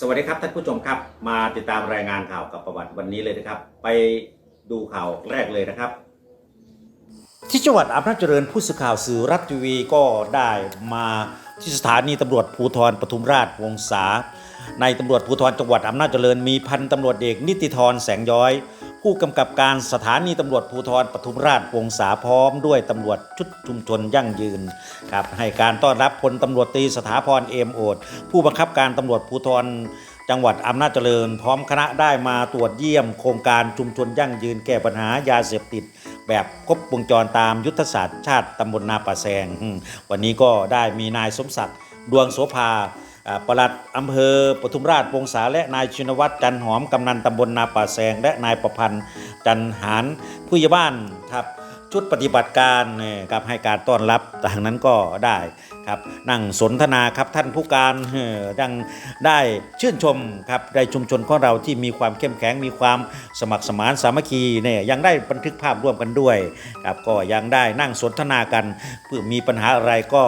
สวัสดีครับท่านผู้ชมครับ มาติดตามรายงานข่าวกับประวัติวันนี้เลยนะครับ ไปดูข่าวแรกเลยนะครับ ที่จังหวัดอำนาจเจริญผู้สื่อข่าวสื่อรัฐทีวีก็ได้มาที่สถานีตำรวจภูธรปทุมราชวงศาในตำรวจภูธรจังหวัดอำนาจเจริญมีพันตำรวจเอกนิติธรแสงย้อย ผู้กำกับการสถานีตำรวจภูธรปทุมราชวงศาพร้อมด้วยตำรวจชุดชุมชนยั่งยืนครับให้การต้อนรับพลตำรวจตรีสถาพรเอมโอดผู้บังคับการตำรวจภูธรจังหวัดอำนาจเจริญ พร้อมคณะได้มาตรวจเยี่ยมโครงการชุมชนยั่งยืนแก้ปัญหายาเสพติด แบบครบวงจรตามยุทธศาสตร์ชาติตำบลนาป่าแซง วันนี้ก็ได้มีนายสมศักดิ์ดวงโสภา ปลัดอำเภอปทุมราชวงศาและนายชินวัตรจันหอมกำนันตำบลนาป่าแซงและนายประพันธ์จันหานผู้ใหญ่บ้านครับ ชุดปฏิบัติการครับให้การต้อนรับทางนั้นก็ได้ครับนั่งสนทนาครับท่านผู้การเอ่อยังได้ชื่นชมครับในชุมชนของเราที่มีความเข้มแข็งมีความสมัครสมานสามัคคีเนี่ยยังได้บันทึกภาพร่วมกันด้วยครับก็ยังได้นั่งสนทนากันเพื่อมีปัญหาอะไรก็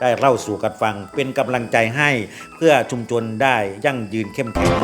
ได้เล่าสู่กันฟังเป็นกำลังใจให้เพื่อชุมชนได้ยั่งยืนเข้มแข็ง